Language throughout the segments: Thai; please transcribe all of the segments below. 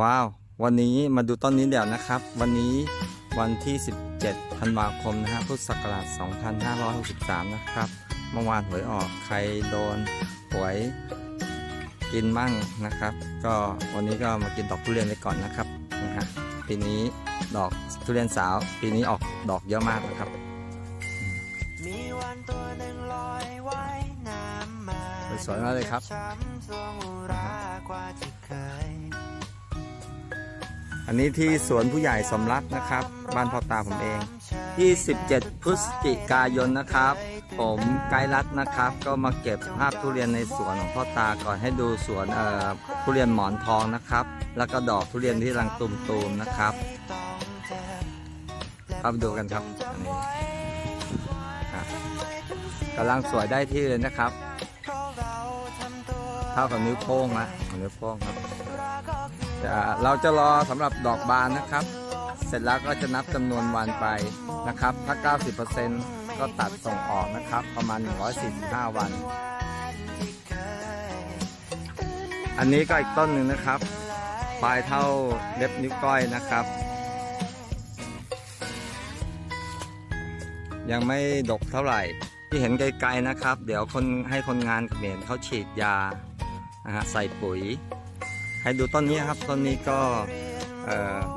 ว้าว วันนี้มาดูต้นนี้เดี๋ยวนะครับ วันนี้วันที่ 17 ธันวาคมนะฮะพุทธศักราช 2563 นะครับ เมื่อวานหวยออกใครโดนหวยกินมั่งนะครับ ก็วันนี้ก็มากินดอกทุเรียนไปก่อนนะครับนะฮะปีนี้ดอกทุเรียนสาว ปีนี้ออกดอกเยอะมากนะครับมีวันตัวหนึ่งลอยว่ายน้ำมาสวยๆมากเลยครับช้ำทวง อันนี้ที่สวนผู้ใหญ่สมรักนะครับ บ้านพ่อตาผมเอง 27 พฤศจิกายนนะครับ ผมไกด์รัฐนะครับ ก็มาเก็บภาพทุเรียนในสวนของพ่อตาก่อนให้ดูสวนเอ่อทุเรียนหมอนทองนะครับ แล้วก็ดอกทุเรียนที่รังตุมๆนะครับเข้าไปดูกันครับอันนี้กำลังสวยได้ที่เลยนะครับ เท่ากับนิ้วโป้งนะนิ้วโป้งครับ จะเราจะรอสำหรับดอกบานนะครับ เสร็จแล้วก็จะนับจำนวนวันไปนะครับ ถ้า 90%ก็ตัดส่งออกนะครับ ประมาณ 145 วัน อันนี้ก็อีกต้นหนึ่งนะครับ ปลายเท่าเล็บนิ้วก้อยนะครับ ยังไม่ดกเท่าไหร่ ที่เห็นไกลๆนะครับ เดี๋ยวคนให้คนงานเขมรเขาฉีดยานะฮะใส่ปุ๋ย ให้ดูต้นนี้ครับต้นนี้ก็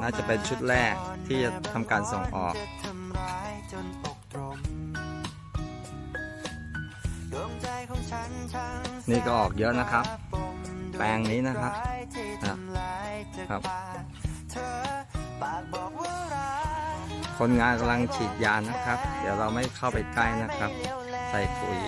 น่าจะเป็นชุดแรกที่จะทำการส่งออกนี่ก็ออกเยอะนะครับ แปลงนี้นะครับครับ คนงานกำลังฉีดยานะครับ เดี๋ยวเราไม่เข้าไปใกล้นะครับ ใส่ปุ๋ย